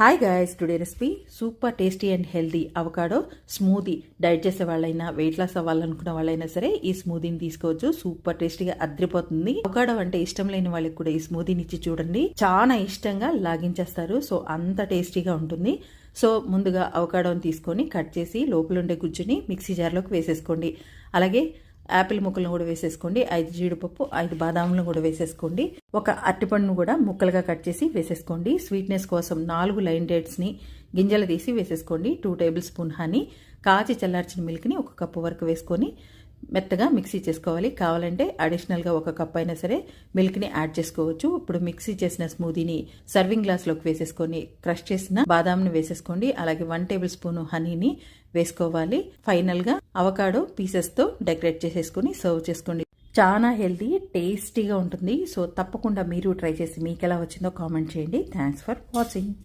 Hi guys today recipe super tasty and healthy avocado smoothie diet చేసే వాళ్ళైనా weight loss అవ్వాలనుకున్న వాళ్ళైనా సరే ఈ స్మూదీని తీసుకోవచ్చు. సూపర్ టేస్టీగా అద్రిపోతుంది. అవకాడో అంటే ఇష్టం లేని వాళ్ళకి కూడా ఈ స్మూదీని ఇచ్చి చూడండి. చాలా ఇష్టంగా లాగించేస్తారు. సో అంత టేస్టీగా ఉంటుంది. సో ముందుగా అవకాడోని తీసుకొని కట్ చేసి లోపల ఉండే గుజ్జుని మిక్సీ జార్లోకి వేసేసుకోండి. అలాగే యాపిల్ ముక్కలను కూడా వేసేసుకోండి ఐదు జీడిపప్పు ఐదు బాదాములను కూడా వేసేసుకోండి. ఒక అరటిపండును కూడా ముక్కలుగా కట్ చేసి వేసేసుకోండి. స్వీట్నెస్ కోసం నాలుగు లైన్ డేట్స్ని గింజలు తీసి వేసేసుకోండి. టూ టేబుల్ స్పూన్ హనీ కాచి చల్లార్చిన మిల్క్ని ఒక కప్పు వరకు వేసుకొని మెత్తగా మిక్సీ చేసుకోవాలి. కావాలంటే అడిషనల్గా ఒక కప్ అయినా సరే మిల్క్ని యాడ్ చేసుకోవచ్చు. ఇప్పుడు మిక్సీ చేసిన స్మూదీని సర్వింగ్ గ్లాస్లోకి వేసేసుకొని క్రష్ చేసిన బాదాంని వేసేసుకోండి. అలాగే వన్ టేబుల్ స్పూన్ హనీని వేసుకోవాలి. ఫైనల్గా అవకాడో పీసెస్తో డెకరేట్ చేసేసుకొని సర్వ్ చేసుకోండి. చాలా హెల్తీ టేస్టీగా ఉంటుంది. సో తప్పకుండా మీరు ట్రై చేసి మీకు ఎలా వచ్చిందో కామెంట్ చేయండి. Thanks for watching